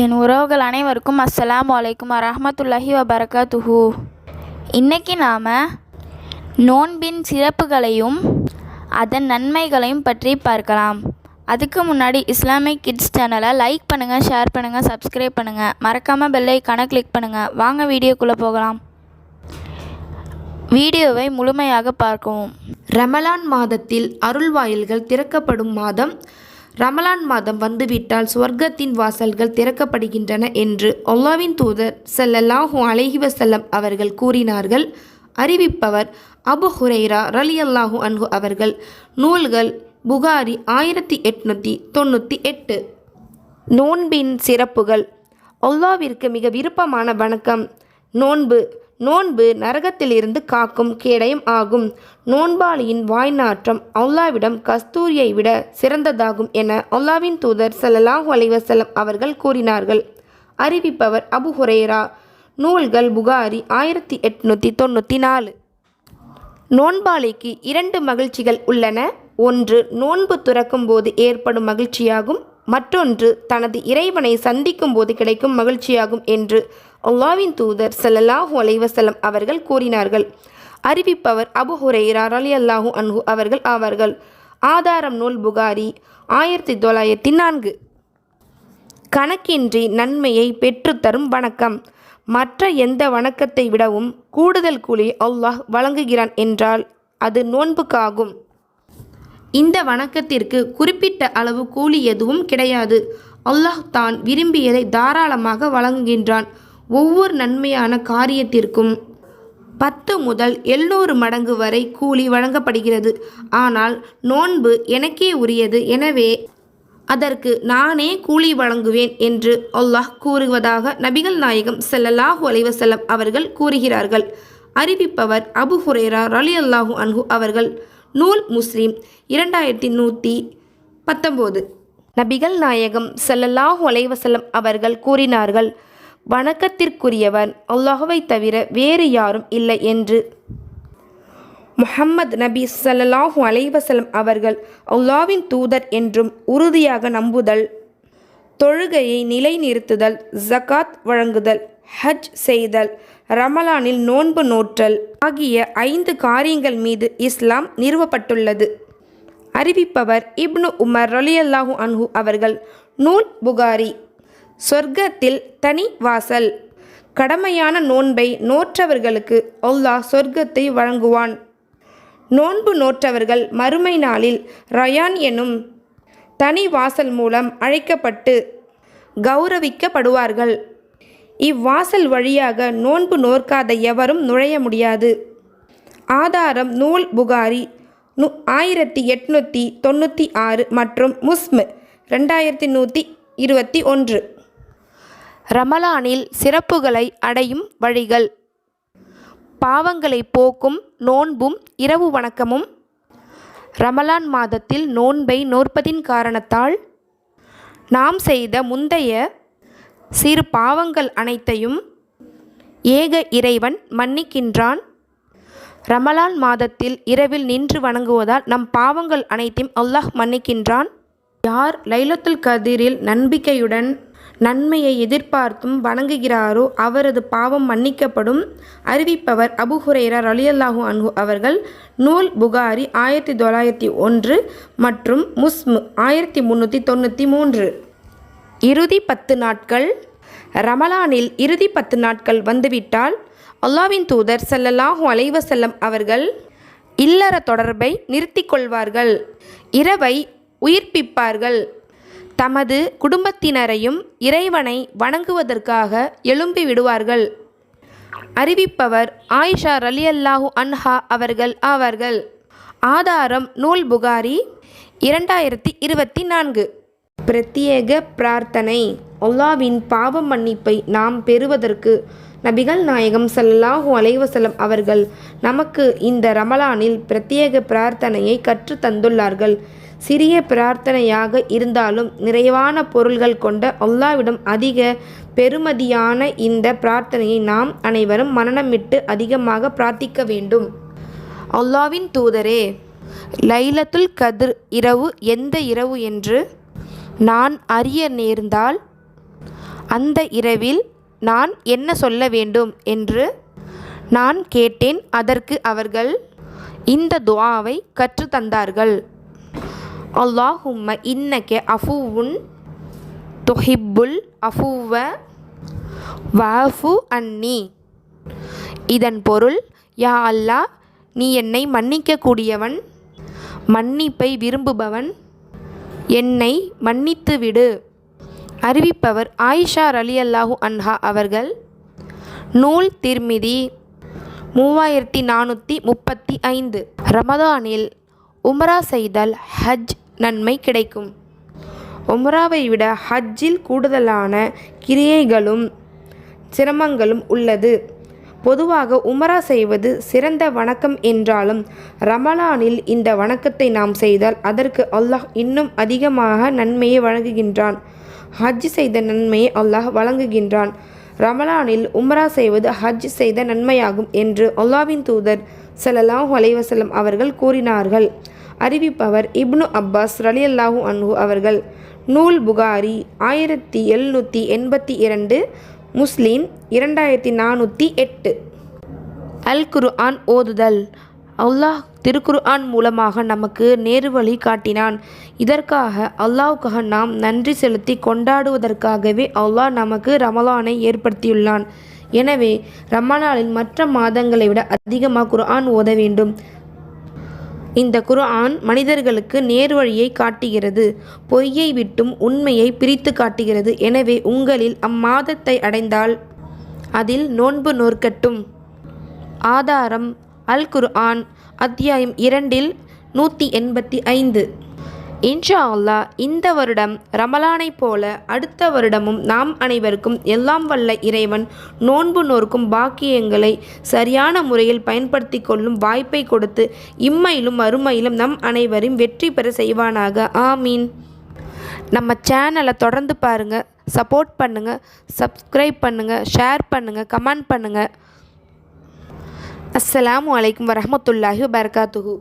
என் உறவுகள் அனைவருக்கும் அஸ்ஸலாமு அலைக்கும் வரஹ்மத்துல்லாஹி வபரகாத்துஹு. இன்றைக்கி நாம் நோன்பின் சிறப்புகளையும் அதன் நன்மைகளையும் பற்றி பார்க்கலாம். அதுக்கு முன்னாடி இஸ்லாமிக் கிட்ஸ் சேனலை லைக் பண்ணுங்கள் ஷேர் பண்ணுங்கள் சப்ஸ்கிரைப் பண்ணுங்கள் மறக்காமல் பெல் கணக்கு கிளிக் பண்ணுங்கள் வாங்க வீடியோக்குள்ளே போகலாம். வீடியோவை முழுமையாக பார்க்கவும். ரமலான் மாதத்தில் அருள்வாயில்கள் திறக்கப்படும் மாதம் ரமலான் மாதம் வந்துவிட்டால் சுவர்க்கத்தின் வாசல்கள் திறக்கப்படுகின்றன என்று அல்லாவின் தூதர் செல்லல்லாஹு அலைஹி வஸல்லம் அவர்கள் கூறினார்கள். அறிவிப்பவர் அபு ஹுரைரா ரலியல்லாஹு அன்ஹு அவர்கள். நூல்கள் புகாரி ஆயிரத்தி எட்நூற்றி தொண்ணூற்றி எட்டு. நோன்பின் சிறப்புகள். அல்லாவிற்கு மிக விருப்பமான வணக்கம். நோன்பு நோன்பு நரகத்திலிருந்து காக்கும் கேடயம் ஆகும். நோன்பாளியின் வாய்நாற்றம் அல்லாவிடம் கஸ்தூரியை விட சிறந்ததாகும் என அல்லாவின் தூதர் ஸல்லல்லாஹு அலைஹி அவர்கள் கூறினார்கள். அறிவிப்பவர் அபு ஹுரேரா. நூல்கள் புகாரி ஆயிரத்தி எட்நூற்றி தொண்ணூற்றி நாலு. நோன்பாளிக்கு இரண்டு மகிழ்ச்சிகள் உள்ளன. ஒன்று நோன்பு துறக்கும் போது ஏற்படும் மகிழ்ச்சியாகும். மற்றொன்று தனது இறைவனை சந்திக்கும் போது கிடைக்கும் மகிழ்ச்சியாகும் என்று அல்லாவின் தூதர் ஸல்லல்லாஹு அலைவசலம் அவர்கள் கூறினார்கள். அறிவிப்பவர் அபு ஹுரைரா ரலியல்லாஹு அன்ஹு அவர்கள் ஆவார்கள். ஆதாரம் நூல் புகாரி ஆயிரத்தி தொள்ளாயிரத்தி நான்கு. கணக்கின்றி நன்மையை பெற்றுத்தரும் வணக்கம். மற்ற எந்த வணக்கத்தை விடவும் கூடுதல் கூலி அல்லாஹ் வழங்குகிறான் என்றால் அது நோன்புக்காகும். இந்த வணக்கத்திற்கு குறிப்பிட்ட அளவு கூலி எதுவும் கிடையாது. அல்லாஹ் தான் விரும்பியதை தாராளமாக வழங்குகின்றான். ஒவ்வொரு நன்மையான காரியத்திற்கும் பத்து முதல் எழுநூறு மடங்கு வரை கூலி வழங்கப்படுகிறது. ஆனால் நோன்பு எனக்கே உரியது. எனவே அதற்கு நானே கூலி வழங்குவேன் என்று அல்லாஹ் கூறுவதாக நபிகள் நாயகம் செல்லல்லாஹு அலைவசல்லம் அவர்கள் கூறுகிறார்கள். அறிவிப்பவர் அபு ஹுரேரா அலி அல்லாஹூ அன்ஹு அவர்கள். நூல் முஸ்லீம் இரண்டாயிரத்தி நூற்றி பத்தொம்போது. நபிகள் நாயகம் செல்லல்லாஹு அலைவசல்லம் அவர்கள் கூறினார்கள் வணக்கத்திற்குரியவன். அல்லாஹுவை தவிர வேறு யாரும் இல்லை என்று. முஹம்மது நபி சல்லாஹு அலைவசலம் அவர்கள் அல்லாவின் தூதர் என்றும் உறுதியாக நம்புதல். தொழுகையை நிலைநிறுத்துதல் ஜகாத் வழங்குதல் ஹஜ் செய்தல் ரமலானில் நோன்பு நோற்றல் ஆகிய ஐந்து காரியங்கள் மீது இஸ்லாம் நிறுவப்பட்டுள்ளது. அறிவிப்பவர் இப்னு உமர் ரலியல்லாஹு அன்ஹு அவர்கள். நூல் புகாரி. சொர்க்கத்தில் தனி வாசல். கடமையான நோன்பை நோற்றவர்களுக்கு அல்லாஹ் சொர்க்கத்தை வழங்குவான். நோன்பு நோற்றவர்கள் மறுமை நாளில் ரயான் எனும் தனி வாசல் மூலம் அழைக்கப்பட்டு கௌரவிக்கப்படுவார்கள். இவ்வாசல் வழியாக நோன்பு நோற்காத எவரும் நுழைய முடியாது. ஆதாரம் நூல் புகாரி நு ஆயிரத்தி எட்நூற்றி தொண்ணூற்றி ஆறு மற்றும் முஸ்மு ரெண்டாயிரத்தி நூற்றி இருபத்தி ஒன்று. ரமலானில் சிறப்புகளை அடையும் வழிகள். பாவங்களை போக்கும் நோன்பும் இரவு வணக்கமும். ரமலான் மாதத்தில் நோன்பை நோற்பதின் காரணத்தால் நாம் செய்த முந்தைய சிறு பாவங்கள் அனைத்தையும் ஏக இறைவன் மன்னிக்கின்றான். ரமலான் மாதத்தில் இரவில் நின்று வணங்குவதால் நம் பாவங்கள் அனைத்தையும் அல்லாஹ் மன்னிக்கின்றான். யார் லைலத்துல் கதிரில் நம்பிக்கையுடன் நன்மையை எதிர்பார்த்தும் வணங்குகிறாரோ அவரது பாவம் மன்னிக்கப்படும். அறிவிப்பவர் அபு ஹுரைரா ரலியல்லாஹு அன்ஹு அவர்கள் நூல் புகாரி ஆயிரத்தி தொள்ளாயிரத்தி ஒன்று மற்றும் முஸ்மு ஆயிரத்தி முந்நூற்றி தொண்ணூற்றி மூன்று. இறுதி பத்து நாட்கள். ரமலானில் இறுதி பத்து நாட்கள் வந்துவிட்டால் அல்லாவின் தூதர் ஸல்லல்லாஹு அலைவசல்லம் அவர்கள் இல்லற தொடர்பை நிறுத்திக் கொள்வார்கள். இரவை உயிர்ப்பிப்பார்கள். தமது குடும்பத்தினரையும் இறைவனை வணங்குவதற்காக எழும்பி விடுவார்கள். அறிவிப்பவர் ஆயிஷா ரலியல்லாஹு அன்ஹா அவர்கள் ஆவார்கள். ஆதாரம் நூல் புகாரி இரண்டாயிரத்தி இருபத்தி நான்கு. பிரத்யேக பிரார்த்தனை. அல்லாவின் பாவ மன்னிப்பை நாம் பெறுவதற்கு நபிகள் நாயகம் ஸல்லல்லாஹு அலைவசலம் அவர்கள் நமக்கு இந்த ரமலானில் பிரத்யேக பிரார்த்தனையை கற்று தந்துள்ளார்கள். சிறிய பிரார்த்தனையாக இருந்தாலும் நிறைவான பொருள்கள் கொண்ட அல்லாவிடம் அதிக பெருமதியான இந்த பிரார்த்தனையை நாம் அனைவரும் மனனமிட்டு அதிகமாக பிரார்த்திக்க வேண்டும். அல்லாவின் தூதரே லைலத்துல் கதிர் இரவு எந்த இரவு என்று நான் அறிய நேர்ந்தால் அந்த இரவில் நான் என்ன சொல்ல வேண்டும் என்று நான் கேட்டேன். அதற்கு அவர்கள் இந்த துவாவை கற்றுத்தந்தார்கள் அல்லாஹும்ம இன்னக்கே அஃபுவுன் தொஹிப்புல் அஃபுவ வாஃபு அன்னி. இதன் பொருள் யா அல்லாஹ் நீ என்னை மன்னிக்கக்கூடியவன் மன்னிப்பை விரும்புபவன் என்னை மன்னித்து விடு. அறிவிப்பவர் ஆயிஷா ரலியல்லாஹு அன்ஹா அவர்கள். நூல் திருமிதி மூவாயிரத்தி நானூற்றி முப்பத்தி ஐந்து. ரமதானில் உமரா செய்தால் ஹஜ் நன்மை கிடைக்கும். உம்ராவை விட ஹஜ்ஜில் கூடுதலான கிரியைகளும் சிரமங்களும் உள்ளது. பொதுவாக உமரா செய்வது சிறந்த வணக்கம் என்றாலும் ரமலானில் இந்த வணக்கத்தை நாம் செய்தால் அதற்கு அல்லாஹ் இன்னும் அதிகமாக நன்மையை வழங்குகின்றான். ஹஜ் செய்த நன்மையை அல்லாஹ் வழங்குகின்றான். ரமலானில் உம்ரா செய்வது ஹஜ் செய்த நன்மையாகும் என்று அல்லாவின் தூதர் ஸல்லல்லாஹு அலைஹி அவர்கள் கூறினார்கள். அறிவிப்பவர் இப்னு அப்பாஸ் ரலியல்லாஹு அன்ஹு அவர்கள். நூல் புகாரி ஆயிரத்தி எழுநூற்றி எண்பத்தி இரண்டு முஸ்லீம் இரண்டாயிரத்தி நானூற்றி எட்டு. அல் குர்ஆன் ஓதுதல். அல்லாஹ் திருக்குர்ஆன் மூலமாக நமக்கு நேரு வழி காட்டினான். இதற்காக அல்லாஹ்வுக்காக நாம் நன்றி செலுத்தி கொண்டாடுவதற்காகவே அல்லாஹ் நமக்கு ரமலானை ஏற்படுத்தியுள்ளான். எனவே ரமலானில் மற்ற மாதங்களை விட அதிகமாக குர்ஆன் ஓத வேண்டும். இந்த குர்ஆன் மனிதர்களுக்கு நேர்வழியை காட்டுகிறது. பொய்யை விட்டும் உண்மையை பிரித்து காட்டுகிறது. எனவே உங்களில் அம்மாதத்தை அடைந்தால் அதில் நோன்பு நோற்கட்டும். ஆதாரம் அல் குர்ஆன் அத்தியாயம் இரண்டில் நூற்றி எண்பத்தி ஐந்து. இன்ஷா அல்லாஹ் இந்த வருடம் ரமலானைப் போல அடுத்த வருடமும் நாம் அனைவருக்கும் எல்லாம் வல்ல இறைவன் நோன்பு நோர்க்கும் பாக்கியங்களை சரியான முறையில் பயன்படுத்தி கொள்ளும் வாய்ப்பை கொடுத்து இம்மையிலும் மறுமையிலும் நம் அனைவரையும் வெற்றி பெற செய்வானாக. ஆமீன். நம்ம சேனலை தொடர்ந்து பாருங்கள் சப்போர்ட் பண்ணுங்கள் சப்ஸ்கிரைப் பண்ணுங்கள் ஷேர் பண்ணுங்கள் கமெண்ட் பண்ணுங்கள் அஸ்லாம் அலைக்கும் வரமத்துல்லாஹி வபர்காத்துஹூ.